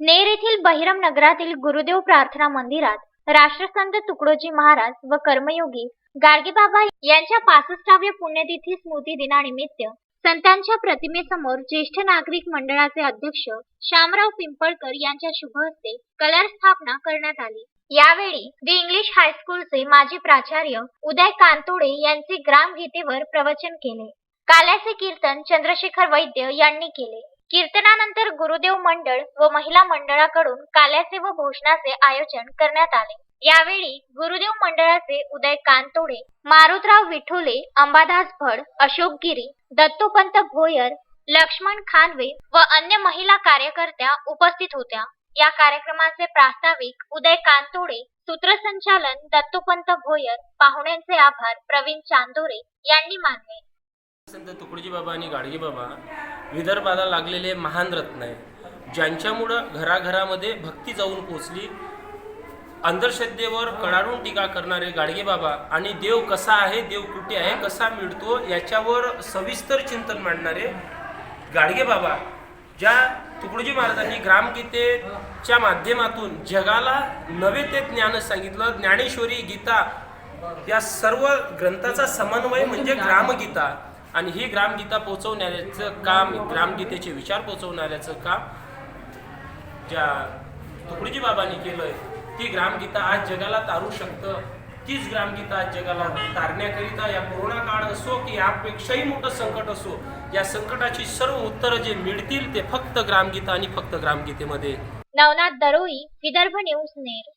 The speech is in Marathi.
नेर येथील बहिरम नगरातील गुरुदेव प्रार्थना मंदिरात राष्ट्रसंत तुकडोजी महाराज व कर्मयोगी गाडगेबाबा यांच्या पासष्टाव्या पुण्यतिथी स्मृती दिनानिमित्त संतांच्या प्रतिमेसमोर ज्येष्ठ नागरिक मंडळाचे अध्यक्ष श्यामराव पिंपळकर यांच्या शुभ हस्ते कलर स्थापना करण्यात आली. यावेळी दी इंग्लिश हायस्कूलचे माजी प्राचार्य उदय कांतोडे यांचे ग्रामगीतेवर प्रवचन केले. काल्याचे कीर्तन चंद्रशेखर वैद्य यांनी केले. कीर्तनानंतर गुरुदेव मंडळ व महिला मंडळाकडून काल्याचे व भोजनाचे आयोजन करण्यात आले. यावेळी गुरुदेव मंडळाचे उदय कांतोडे मारुतराव विठोले अंबादास भड अशोक गिरी दत्तोपंत भोयर लक्ष्मण खानवे व अन्य महिला कार्यकर्त्या उपस्थित होत्या. या कार्यक्रमाचे प्रास्ताविक उदय कांतोडे सूत्रसंचालन दत्तोपंत भोयर पाहुण्यांचे आभार प्रवीण चांदोरे यांनी मानले. संत तुकडोजी बाबा आणि गाडगे बाबा विदर्भाला लागलेले महान रत्न आहे ज्यांच्यामुळं घराघरामध्ये भक्ती जाऊन पोचली अंधश्रद्धेवर कडाडून टीका करणारे गाडगेबाबा आणि देव कसा आहे देव कुठे आहे कसा मिळतो याच्यावर सविस्तर चिंतन मांडणारे गाडगेबाबा ज्या तुकडोजी महाराजांनी ग्रामगीतेच्या माध्यमातून जगाला नवे ते ज्ञान सांगितलं ज्ञानेश्वरी गीता या सर्व ग्रंथाचा समन्वय म्हणजे ग्रामगीता. आणि ही ग्रामगीता पोचवण्याचं काम ग्रामगीतेचे विचार पोचवणाऱ्याचं काम ज्या तुकडोजी बाबांनी केलंय ती ग्रामगीता आज जगाला तारू शकतं. तीच ग्रामगीता आज जगाला तारण्याकरिता या कोरोना काळ असो की यापेक्षाही मोठं संकट असो या संकटाची सर्व उत्तरं जे मिळतील ते फक्त ग्रामगीता आणि फक्त ग्रामगीतेमध्ये. नवनाथ दरोई विदर्भ न्यूज नेर.